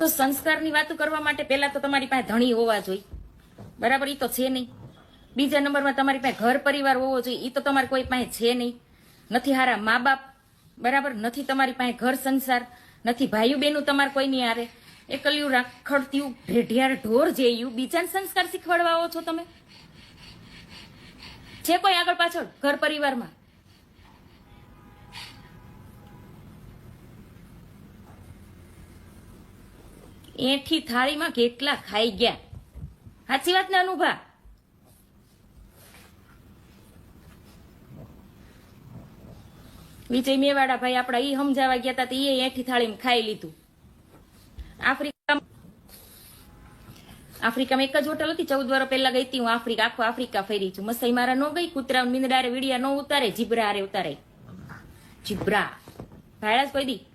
તો સંસ્કારની વાતો કરવા માટે પહેલા તો તમારી પાસે ધણી હોવા જોઈએ. બરાબર? એ તો છે નહીં. બીજા નંબરમાં તમારી પાસે ઘર પરિવાર હોવો જોઈએ. એ તો તમારે કોઈ પાસે છે નહીં. નથી હારા મા બાપ બરાબર? નથી તમારી પાસે ઘર સંસાર. નથી ભાઈઓ બહેનું તમારે કોઈ નહીં હારે. એકલ્યું રાખડત્યું ઢેઢિયાર ઢોર જેયું બીજાને સંસ્કાર શીખવાડવા આવો છો તમે. છે કોઈ આગળ પાછળ? ઘર પરિવારમાં? એઠી થાળીમાં કેટલા ખાઈ ગયા? સાચી વાત ને અનુભા? વિજય મેવાડા ભાઈ આપડા ઈ સમજાવા ગયા હતા એ એઠી થાળીમાં ખાઈ લીધું. આફ્રિકા આફ્રિકામાં એક જ હોટલ હતી, ચૌદ વર્ષ પહેલા ગઈ હતી, હું આફ્રિકા આખો આફ્રિકા ફરી છું. મસાઈ મારા ન ગઈ કૂતરા મીંદડારે, વીડિયા ન ઉતારે જીબ્રા હારે ઉતારે જીબ્રા ભાઈ કોઈ દી.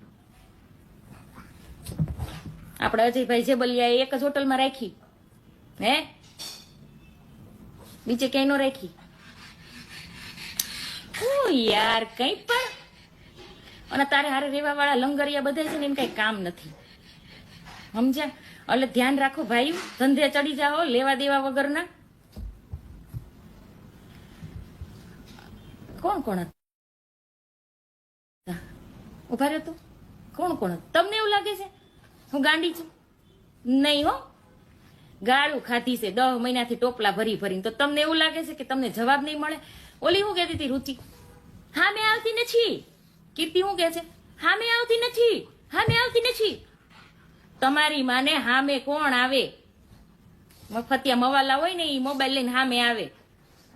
આપણે અજયભાઈ જેબલિયાએ એક જ હોટલમાં રાખી. હે? બીજે ક્યાંય નો રાખી. ઓ યાર, કઈ પણ. અને તારે હારે રેવા વાળા લંગરિયા બધા છે ને એમ કઈ કામ નથી. સમજ્યા? એટલે ધ્યાન રાખો ભાઈ, ધંધે ચડી જાઓ, લેવા દેવા વગરના. કોણ કોણ ઊભા રહ્યો તું. કોણ કોણ? તમને એવું લાગે છે? હું ગાંડી છું. નહીં હો. ગાળું ખાધી છે, દહ મહિનાથી ટોપલા ભરી ભરીને. તો તમને એવું લાગે છે કે તમને જવાબ નહીં મળે? ઓલી હું કહેતી હતી, રુચિ? હા, મેં આવતી નથી. કીર્તિ હું કહે છે? હા, મેં આવતી નથી. હા, મેં આવતી નથી. તમારી માને હામે કોણ આવે? મફતિયા મવાલા હોય ને એ મોબાઈલ લઈને હામે આવે.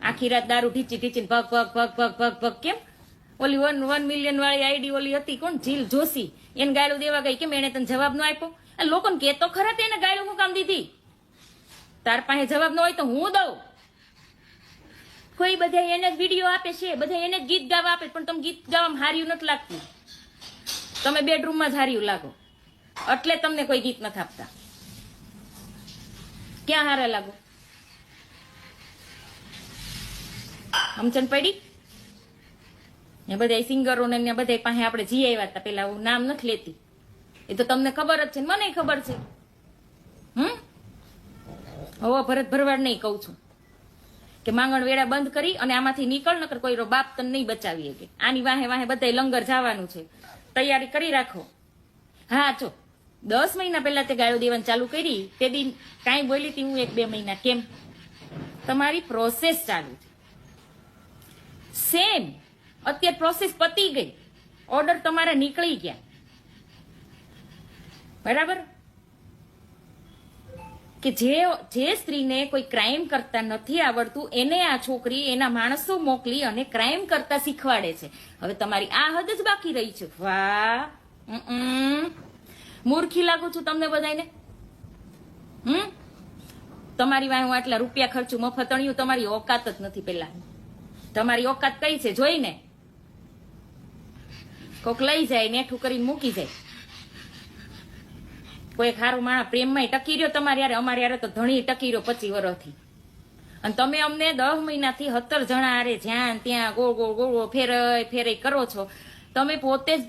આખી રાત દારૂ ઢીચી ઢીચીને ભગ ભગ ભગ ભગ ભગ ભગ, કેમ? ઓલી વન વન મિલિયન વાળી આઈડી ઓલી હતી કોણ? જીલ જોશી. એને ગાયલું દેવા ગઈ કેમ? એને તને જવાબ ન આપ્યો? આ લોકોને કે તો ખરા તેને ગાળું હું કામ દીધી? તાર પાસે જવાબ ન હોય તો હું દઉં? કોઈ બધા એને જ વીડિયો આપે છે બધા એને જ ગીત ગાવા આપે પણ તમે ગીત ગાવામાં હાર્યું નથી લાગતું. તમે બેડરૂમમાં જ હાર્યું લાગો. એટલે તમને કોઈ ગીત નથી આપતા. ક્યાં હારા લાગો? સમજણ પડી? ને બધા સિંગરો ને બધા પાસે આપણે જી આવ્યા હતા પેલા હું નામ નથી લેતી. એ તો તમને ખબર જ છે મને ખબર છે. હમ? હવે ભરત ભરવાડ નહીં કહું છું. કે માંગણ વેળા બંધ કરી અને આમાંથી નીકળ, નકર કોઈ બાપ તને નહીં બચાવી કે આની વાહે વાહે બધા લંગર જવાનું છે. તૈયારી કરી રાખો. હા ચો દસ મહિના પહેલા તે ગાયો દેવાનું ચાલુ કરી. તે દિન કાંઈ બોલી હતી, હું એક બે મહિના. કેમ? તમારી પ્રોસેસ ચાલુ છે. સેમ અત્યારે પ્રોસેસ પતી ગઈ. ઓર્ડર તમારા નીકળી ગયા. બરાબર? કે જે જે સ્ત્રીને કોઈ ક્રાઇમ કરતા નથી આવડતું, એને આ છોકરી, એના માણસો મોકલી અને ક્રાઇમ કરતા શીખવાડે છે. હવે તમારી આ હદ જ બાકી રહી છે. વાહ! મૂર્ખી લાગુ છું તમને બધાને હમ? તમારી વાય હું આટલા રૂપિયા ખર્ચું, મફતણિયું, તમારી ઓકાત જ નથી પેલા તમારી ઓકાત કઈ છે? જોઈને. કોક લઈ જાય નેઠું કરીને મૂકી જાય. કોઈ ખારું માણા પ્રેમમાં ટકી રહ્યો તમારે યારે અમારે યારે તો ધણી ટકી રહ્યો પચી વર્ષથી અને તમે અમને દસ મહિનાથી સત્તર જણા આરે જ્યાં ત્યાં ગોળ ગોળ ગોળ ગો ફેરય ફેરય કરો છો. તમે પોતે જ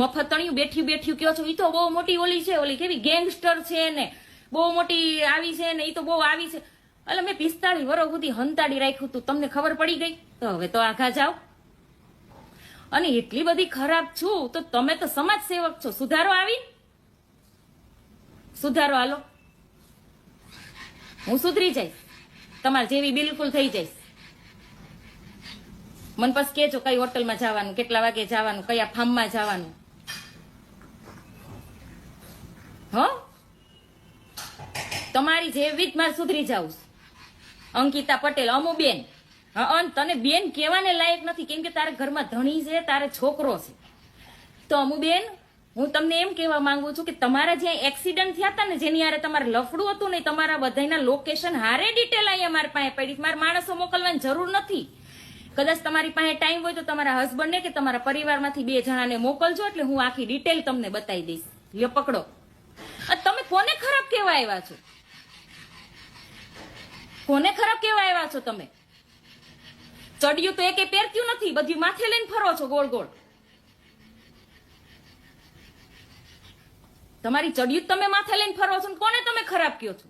મફતણિયું બેઠ્યું બેઠ્યું કયો છો એ તો બહુ મોટી ઓલી છે, ઓલી કેવી ગેંગસ્ટર છે ને. બહુ મોટી આવી છે ને એ તો બહુ આવી છે. એટલે મેં પિસ્તાળીસ વર્ષ સુધી હંતાડી રાખ્યું હતું તમને ખબર પડી ગઈ? તો હવે તો આઘા જાઓ. અને એટલી બધી ખરાબ છું, તો તમે તો સમાજ સેવક છો. સુધારો આવી? સુધારો, હાલો. હું સુધરી જઈશ. તમારે જેવી બિલકુલ થઈ જઈશ. મને પછી કેજો કઈ હોટલમાં જવાનું, કેટલા વાગે જવાનું, કયા ફાર્મમાં જવાનું. હો? તમારી જેવી જ મારે સુધરી જાઉં અંકિતા પટેલ, અમુબેન. હા તને બેન કહેવાને લાયક નથી, કેમ કે તારા ઘરમાં ધણી છે, તારે છોકરો છે. તો અમુબેન હું તમને એમ કહેવા માંગુ છું કે તમારા જ્યાં એક્સિડન્ટ થયા હતા ને, જેની હારે તમારે લફડું હતું ને તમારા બધાના લોકેશન હારે ડિટેલ અહીંયા મારી પાસે પડી મારા માણસો મોકલવાની જરૂર નથી. કદાચ તમારી પાસે ટાઈમ હોય તો તમારા હસબન્ડને કે તમારા પરિવારમાંથી બે જણાને મોકલજો, એટલે હું આખી ડિટેલ તમને બતાવી દઈશ. લ્યો, પકડો. તમે કોને ખરાબ કેવા આવ્યા છો? કોને ખરાબ કેવા આવ્યા છો તમે? ચડિયું તો એકે પહેરતું નથી, બધું માથે લઈને ફરો છો ગોળ ગોળ. તમારી ચડિયું તમે માથે લઈને ફરો છો કોને તમે ખરાબ કયો છો?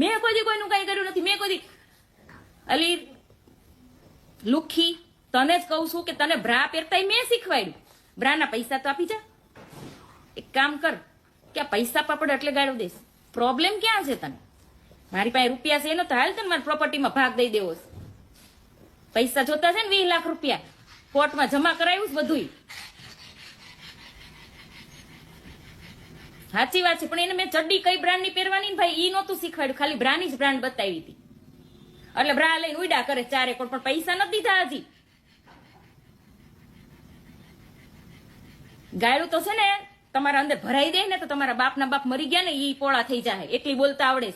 મેં કોઈ કોઈનું કઈ કર્યું નથી, મેં કોઈ અલી, લુખી, તને જ કહું છું કે તને બ્રા પહેરતા મેં શીખવાડ્યું. બ્રાના પૈસા તો આપી જા. એક કામ કર, કે આ પૈસા પાપડ એટલે ગાળો દઈશ. પ્રોબ્લેમ ક્યાં છે તને? મારી પાસે રૂપિયા છે એનો તો હાલ તને મારી પ્રોપર્ટીમાં ભાગ દઈ દેવો છે. પૈસા જોતા છે ને વીસ લાખ રૂપિયા. કોર્ટમાં જમા કરાવ્યું છે બધુંય. સાચી વાત છે, પણ એને મેં ચડ્ડી કઈ બ્રાન્ડની પહેરવાની ને ભાઈ, ઈ નહોતું શીખવાડ્યું. ખાલી બ્રાની જ બ્રાન્ડ બતાવી હતી. એટલે બ્રા લઈને ઉડા કરે ચારે કોણ, પણ પૈસા નથી દીધા હજી. ગાયડું તો છે ને, તમારા અંદર ભરાઈ દે ને તો તમારા બાપના બાપ મરી ગયા ને ઈ પોળા થઈ જાય એટલી બોલતા આવડે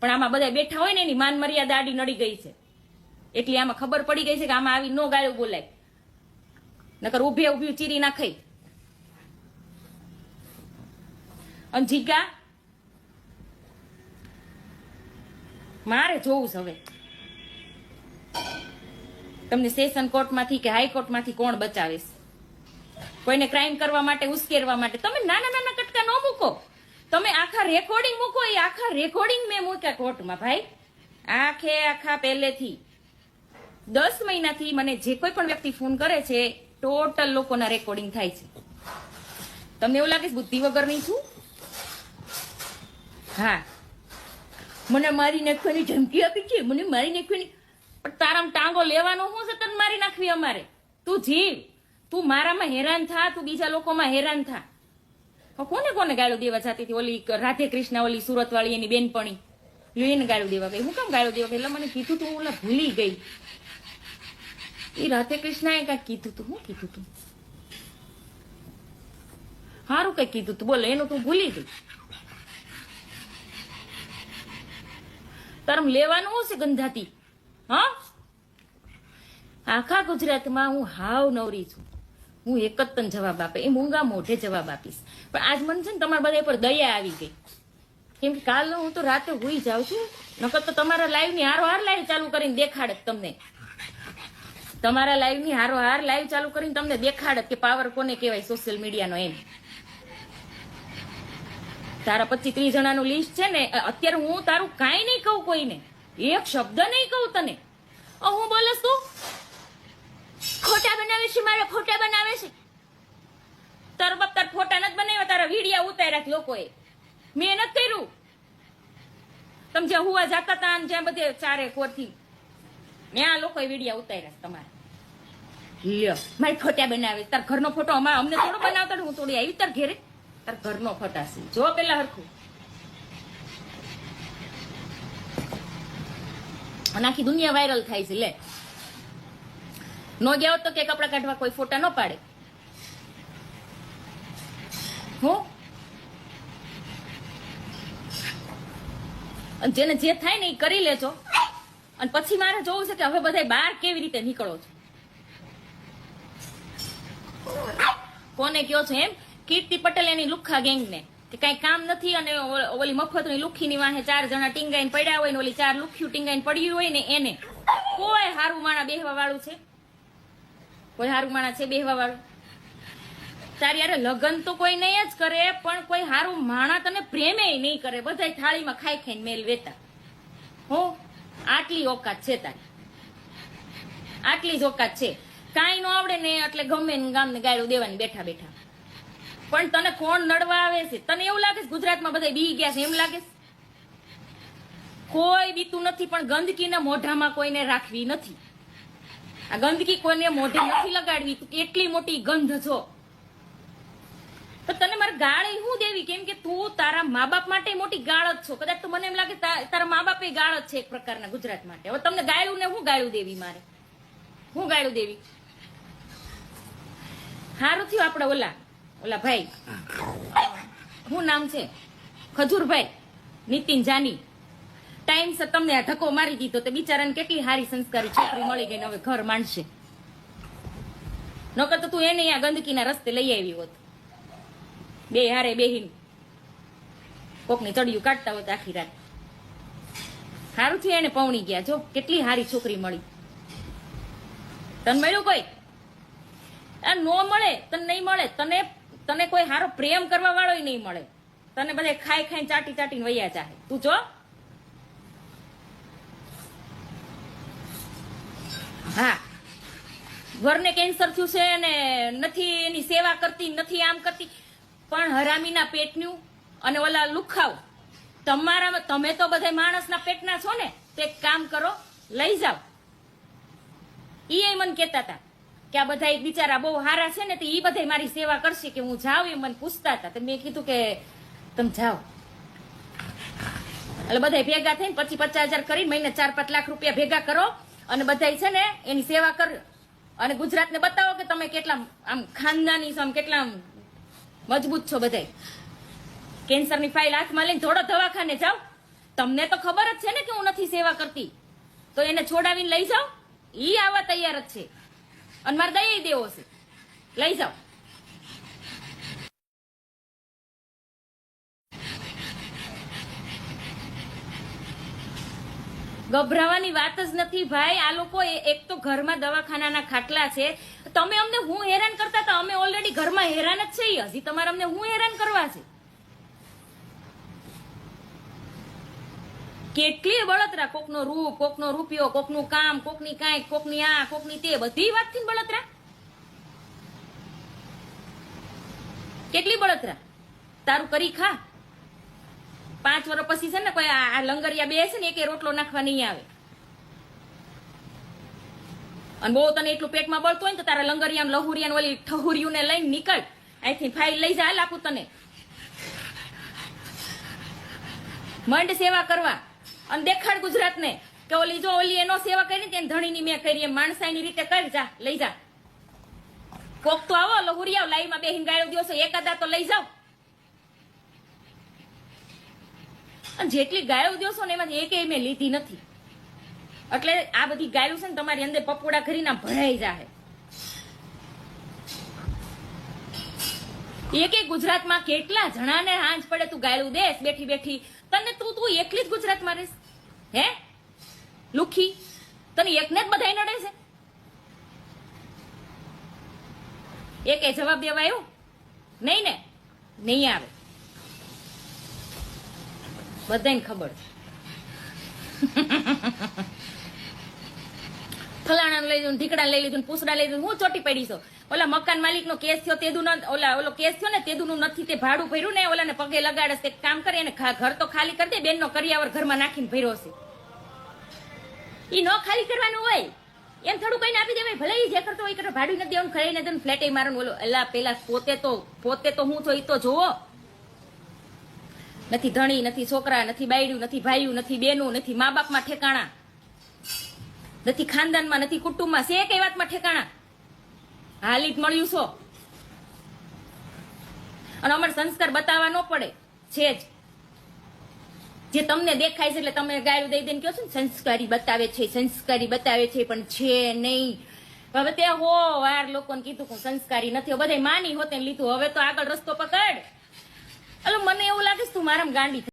પણ આમાં બધા બેઠા હોય ને એની માન મર્યાદા આડી નડી ગઈ છે. એટલી આમાં ખબર પડી ગઈ છે કે આમાં આવી નો ગાયું બોલાય. નકર ઉભે ઊભી ચીરી નાખાઈ અને જીગા, મારે જોવું છે હવે. તમને સેશન કોર્ટમાંથી કે હાઈકોર્ટમાંથી કોણ બચાવીશ કોઈને ક્રાઇમ કરવા માટે, ઉશ્કેરવા માટે. તમે નાના નાના કટકા ન મૂકો. તમે આખા રેકોર્ડિંગ મૂકો, એ આખા રેકોર્ડિંગ મેં મૂક્યા કોર્ટમાં, ભાઈ. આખે આખા પહેલેથી. દસ મહિનાથી મને જે કોઈ પણ વ્યક્તિ ફોન કરે છે, ટોટલ લોકોના રેકોર્ડિંગ થાય છે. તમને એવું લાગે બુદ્ધિ વગરની છું? હા. મને મારી નાખવાની ધમકી આપી છે, મને મારી નાખવાની પણ તારામાં ટાંગો લેવાનો હું છે, તને મારી નાખવી અમારે? તું જીવ. તું મારામાં હેરાન થા, તું બીજા લોકોમાં હેરાન થા. કોને કોને ગાળો દેવા જતી હતી? ઓલી રાધે કૃષ્ણ ઓલી સુરત વાળી એની બેનપણી. લઈને ગાળું દેવા ગઈ. હું કેમ ગાળો દેવા ગઈ? એટલે મને કીધું તું ઓલા ભૂલી ગઈ. એ રાધે કૃષ્ણએ કાંઈક કીધું તું શું કીધું તું સારું કઈ કીધું તું બોલે એનું તું ભૂલી ગઈ તારમ લેવાનું છે ગંધાતી હા આખા ગુજરાતમાં હું હાવ નવરી છું. હું એક જ તને જવાબ આપે, એ મૂંગા મોઢે જવાબ આપીશ. પણ આજ મને છે ને તમારા બધા પર દયા આવી ગઈ. કેમ કે કાલ હું તો રાતે હોઈ જાઉં છું, નકર તો તમારા લાઈવની હારો હાર લાઈવ ચાલુ કરીને દેખાડે તમને. તમારા લાઈવની હારો હાર લાઈવ ચાલુ કરીને તમને દેખાડત કે પાવર કોને કહેવાય સોશિયલ મીડિયાનો એમ. તારા પચીસ ત્રીસ જણાનું લિસ્ટ છે ને અત્યારે હું તારું કાંઈ નહીં કહું કોઈને. એક શબ્દ નહીં કહું તને. હું બોલસ તું? ખોટા બનાવે છે, મારે ખોટા બનાવે છે. તારો બાપ તાર ફોટા નથી બનાવ્યા, તારા વિડિયા ઉતાર્યા લોકોએ. મેં નથી કર્યું. તમે જ્યાં હુવા જાતા હતા જ્યાં બધે ચારે કોરથી. આ લોકોએ વિડિયા ઉતાર્યા તમારે. લ્યો. મારી ફોટા બનાવે તાર ઘરનો ફોટો અમારે અમને થોડો બનાવતા હું થોડી આવી તાર ઘેરે. તાર ઘરનો ફોટા છે. જો પેલા હરખું. અને આખી દુનિયા વાયરલ થાય છે, લે. નો ગયા તો કે કપડા કાઢવા કોઈ ફોટા ન પાડે. હું? જેને જે થાય ને એ કરી લેજો. અને પછી મારે જોવું છે કે હવે બધા બહાર કેવી રીતે નીકળો છો? કોને કયો છો એમ? કીર્તિ પટેલ એની લુખ્ખા ગેંગને. કે કઈ કામ નથી અને ઓલી મફતની લુખ્ખીની વાહે ચાર જણા ટીંગાઈને પડ્યા હોય ને ઓલી ચાર લુખ્યું ટીંગાઈને પડ્યું હોય ને એને. કોઈ હારું માણા બેહવા વાળું છે? કોઈ હારું માણા છે બેહવા વાળું? તારી યારે લગન તો કોઈ નહીં જ કરે, પણ કોઈ હારું માણા તને પ્રેમે નહીં કરે. બધા થાળીમાં ખાઈ ખાઈને મેલ વેતા. હો, આટલી ઓકાત છે તારી. આટલી જ ઓકાત છે. કાંઈ ન આવડે ને એટલે ગમે ને ગામને ગાળું દેવાની બેઠા બેઠા. પણ તને કોણ નડવા આવે છે? તને એવું લાગે છે ગુજરાતમાં બધા બી ગયા છે? એમ લાગે છે? કોઈ બીતું નથી, પણ ગંદકીને મોઢામાં કોઈને રાખવી નથી. આ ગંદકી કોઈને મોઢે નથી લગાડવી. તું કેટલી મોટી ગંધ છો. તો તને મારે ગાળી હું દેવી? કેમ કે તું તારા મા બાપ માટે મોટી ગાળ જ છો. કદાચ તો મને એમ લાગે તારા મા બાપે ગાળ જ છે એક પ્રકારના ગુજરાત માટે. હવે તમને ગાયું ને હું ગાયું દેવી મારે? હું ગાયું દેવી? સારું થયું આપણે ઓલા ઓલા ભાઈ. શું નામ છે? ખજૂરભાઈ. નીતિન જાની. ટાઈમ સર તમને આ ધક્કો મારી દીધો તો બિચારાને કેટલી સારી સંસ્કારી છોકરી મળી ગઈ હવે ઘર માંડશે. નકર તો તું એને આ ગંદકીના રસ્તે લઈ આવી હોત. બે હારે બેહીન. કોકની ચડિયું કાઢતા હોત આખી રાત. સારું થયું એને પૌણી ગયા, જો. કેટલી સારી છોકરી મળી. તને મળ્યું કોઈ? આ નો મળે, તને નહીં મળે, તને તને કોઈ સારો પ્રેમ કરવા વાળો નહીં મળે. તને બધે ખાઈ ખાઈ ચાટી ચાટીને વૈયા ચાહે તું જો. હા. ઘરને કેન્સર થયું છે અને નથી એની સેવા કરતી, નથી આમ કરતી. પણ હરામીના પેટનું અને ઓલા લુખાવ તમારા તમે તો બધા માણસના પેટના છો ને, તો એક કામ કરો, લઈ જાઓ. એ મને કહેતા હતા. કે આ બધા બિચારા બહુ હારા છે ને, તો એ બધા મારી સેવા કરશે કે હું જાઉં એ મને પૂછતા હતા. તો મેં કીધું કે તમે જાઓ. એટલે બધા ભેગા થઈને પછી પચાસ હજાર કરી મહિને ચાર પાંચ લાખ રૂપિયા ભેગા કરો અને બધા છે ને એની સેવા કર. અને ગુજરાતને બતાવો કે તમે કેટલા આમ ખાનદાની છો, આમ કેટલા મજબૂત છો બધા કેન્સરની ફાઇલ હાથમાં લઈને થોડો દવાખાને જાઓ. તમને તો ખબર જ છે ને કે હું નથી સેવા કરતી. તો એને છોડાવીને લઈ જાઓ. ઈ આવા તૈયાર જ છે. અને મારે દઈ દેવો છે. લઈ જાઓ. ગભરાવાની વાત જ નથી ભાઈ. આ લોકો એક તો ઘરમાં દવાખાનાના ખાટલા છે. તમે અમને હું હેરાન કરતા હતા? અમે ઓલરેડી ઘરમાં હેરાન જ છે હજી તમારે અમને હું હેરાન કરવા છે? કેટલી બળતરા? કોકનો રૂપ, કોકનો રૂપિયો, કોકનું કામ, કોકની કાંઈક, કોકની આ, કોકની તે, બધી વાતથી બળતરા? કેટલી બળતરા? તારું કરી ખા. પાંચ વર્ષ પછી છે ને કોઈ આ લંગરિયા બે છે ને એકે રોટલો નાખવા નહીં આવે. અને બહુ તને એટલું પેટમાં બળતું હોય ને, તો તારા લંગરિયા લહુરિયા ઓલી ઠહુરિયું ને લઈને નીકળ. અહીંથી ફાઇલ લઈ જા લાકું તને. મંડ સેવા કરવા. અને દેખાડ ગુજરાતને કે ઓલી જો ઓલી એનો સેવા કરી તેને ધણીની મેં કરી એમ માણસાઈની રીતે કર જા, લઈ જા. કોક તો આવો લહુરિયા લાઈમાં બે ગાળો દિવસો એકાદા તો લઈ જાઓ. અને જેટલી ગાયો દિવસો ને એમાંથી એકેય મેં લીધી નથી. એટલે આ બધી ગાયું છે ને તમારી અંદર પપોડા કરીને ભરાઈ જાય એકે ગુજરાતમાં કેટલા જણાને હાંજ પડે તું ગાયલું દેશ બેઠી બેઠી. તને તું તું એકલી જ ગુજરાતમાં રહેશ. હે? લુખી, તને એકને જ બધાય નડે છે? એકે જવાબ દેવા આવ્યું નહીં ને? નહીં આવે. બધાને ખબર છે. ફલાણા લઈ લીધું ઢીકડા લઈ લીધું પૂસડા લઈ લીધું હું ચોટી પડી છું. ઓલા મકાન માલિક નો કેસ થયો તેદુ ન- ઓલા ઓલો કેસ થયો ને તેદુ નું નથી, તે ભાડું ભર્યું ને, ઓલાને પગે લગાડે એક કામ કરે, એને ઘર તો ખાલી કરી દે બેન નો કરિયાવર ઘરમાં નાખીને ભર્યો છે. ઈ ન ખાલી કરવાનું હોય, એમ થોડું કઈને આપી દેવાય, ભલે જે કરતો હોય એ કરે ભાડું નથી દેવાનું ખરી નથી ફ્લેટ એ મારો બોલો એલા પેલા પોતે તો પોતે તો હું છો, ઈ તો જોવો નથી ધણી, નથી છોકરા, નથી બાયડું, નથી ભાઈયું નથી બેનું, નથી મા બાપમાં ઠેકાણા. નથી ખાનદાનમાં, નથી કુટુંબમાં, છે કઈ વાતમાં ઠેકાણા? હાલી જ મળ્યું છો. અને અમારે સંસ્કાર બતાવવા ન પડે. છે જ. જે તમને દેખાય છે એટલે તમે ગાયું દઈ દઈને કહો છો ને, સંસ્કારી બતાવે છે, સંસ્કારી બતાવે છે, પણ છે નહીં. હવે તે હો, વાર લોકોને કીધું કે સંસ્કારી નથી. બધા માની હોતે લીધું. હવે તો આગળ રસ્તો પકડ. એટલે મને એવું લાગે છે તું મારામાં ગાંડી.